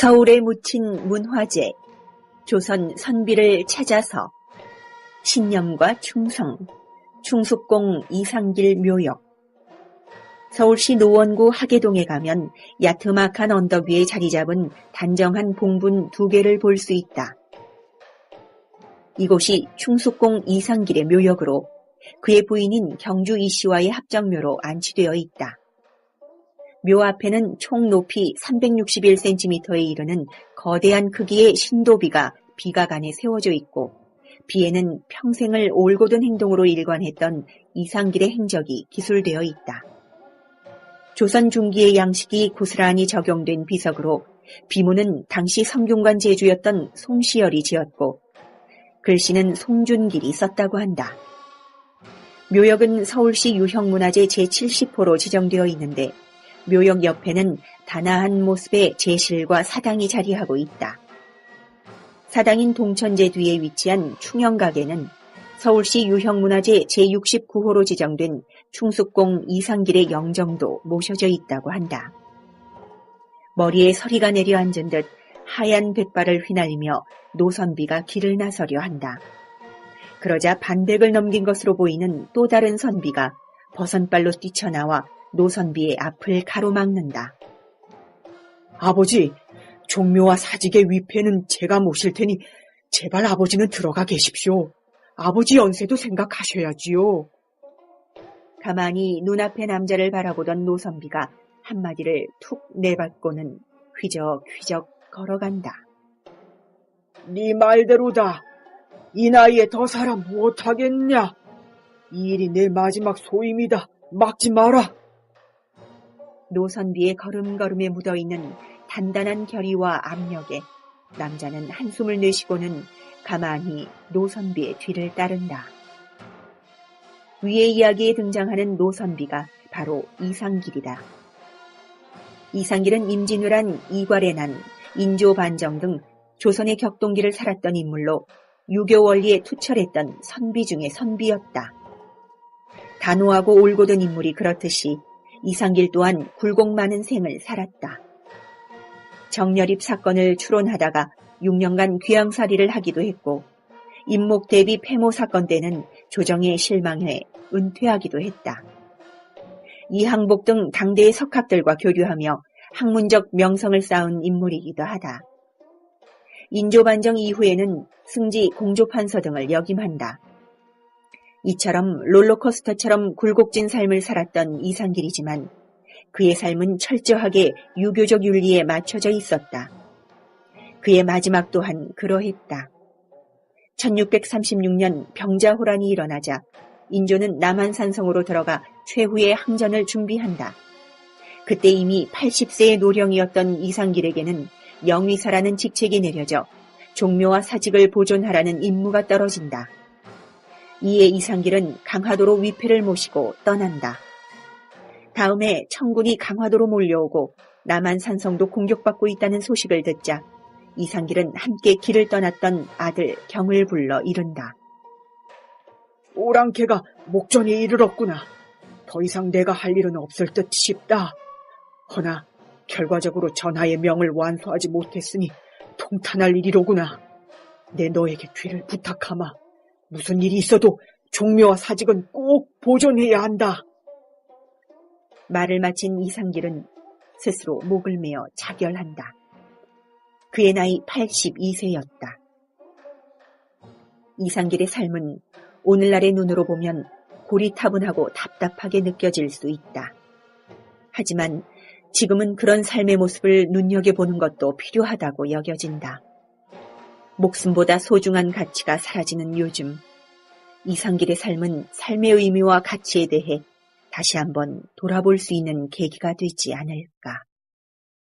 서울에 묻힌 문화재, 조선 선비를 찾아서, 신념과 충성, 충숙공 이상길 묘역. 서울시 노원구 하계동에 가면 야트막한 언덕 위에 자리 잡은 단정한 봉분 두 개를 볼 수 있다. 이곳이 충숙공 이상길의 묘역으로 그의 부인인 경주 이씨와의 합정묘로 안치되어 있다. 묘 앞에는 총 높이 361cm에 이르는 거대한 크기의 신도비가 비가간에 세워져 있고 비에는 평생을 올곧은 행동으로 일관했던 이상길의 행적이 기술되어 있다. 조선 중기의 양식이 고스란히 적용된 비석으로 비문은 당시 성균관 제주였던 송시열이 지었고 글씨는 송준길이 썼다고 한다. 묘역은 서울시 유형문화재 제70호로 지정되어 있는데 묘역 옆에는 단아한 모습의 제실과 사당이 자리하고 있다. 사당인 동천제 뒤에 위치한 충영가게는 서울시 유형문화재 제69호로 지정된 충숙공 이상길의 영정도 모셔져 있다고 한다. 머리에 서리가 내려앉은 듯 하얀 백발을 휘날리며 노선비가 길을 나서려 한다. 그러자 반백을 넘긴 것으로 보이는 또 다른 선비가 버선발로 뛰쳐나와 노선비의 앞을 가로막는다. 아버지, 종묘와 사직의 위패는 제가 모실 테니 제발 아버지는 들어가 계십시오. 아버지 연세도 생각하셔야지요. 가만히 눈앞의 남자를 바라보던 노선비가 한마디를 툭 내받고는 휘적휘적 걸어간다. 네 말대로다. 이 나이에 더 살아 못하겠냐? 이 일이 내 마지막 소임이다. 막지 마라. 노선비의 걸음걸음에 묻어있는 단단한 결의와 압력에 남자는 한숨을 내쉬고는 가만히 노선비의 뒤를 따른다. 위의 이야기에 등장하는 노선비가 바로 이상길이다. 이상길은 임진왜란 이괄의 난, 인조반정 등 조선의 격동기를 살았던 인물로 유교 원리에 투철했던 선비 중의 선비였다. 단호하고 올곧은 인물이 그렇듯이 이상길 또한 굴곡 많은 생을 살았다. 정렬입 사건을 추론하다가 6년간 귀양살이를 하기도 했고 임목 대비 폐모 사건 때는 조정에 실망해 은퇴하기도 했다. 이항복 등 당대의 석학들과 교류하며 학문적 명성을 쌓은 인물이기도 하다. 인조반정 이후에는 승지 공조판서 등을 역임한다. 이처럼 롤러코스터처럼 굴곡진 삶을 살았던 이상길이지만 그의 삶은 철저하게 유교적 윤리에 맞춰져 있었다. 그의 마지막 또한 그러했다. 1636년 병자호란이 일어나자 인조는 남한산성으로 들어가 최후의 항전을 준비한다. 그때 이미 80세의 노령이었던 이상길에게는 영위사라는 직책이 내려져 종묘와 사직을 보존하라는 임무가 떨어진다. 이에 이상길은 강화도로 위패를 모시고 떠난다. 다음에 청군이 강화도로 몰려오고 남한산성도 공격받고 있다는 소식을 듣자 이상길은 함께 길을 떠났던 아들 경을 불러 이른다. 오랑캐가 목전에 이르렀구나. 더 이상 내가 할 일은 없을 듯 싶다. 허나 결과적으로 전하의 명을 완수하지 못했으니 통탄할 일이로구나. 내 너에게 뒤를 부탁하마. 무슨 일이 있어도 종묘와 사직은 꼭 보존해야 한다. 말을 마친 이상길은 스스로 목을 메어 자결한다. 그의 나이 82세였다. 이상길의 삶은 오늘날의 눈으로 보면 고리타분하고 답답하게 느껴질 수 있다. 하지만 지금은 그런 삶의 모습을 눈여겨보는 것도 필요하다고 여겨진다. 목숨보다 소중한 가치가 사라지는 요즘, 이상길의 삶은 삶의 의미와 가치에 대해 다시 한번 돌아볼 수 있는 계기가 되지 않을까.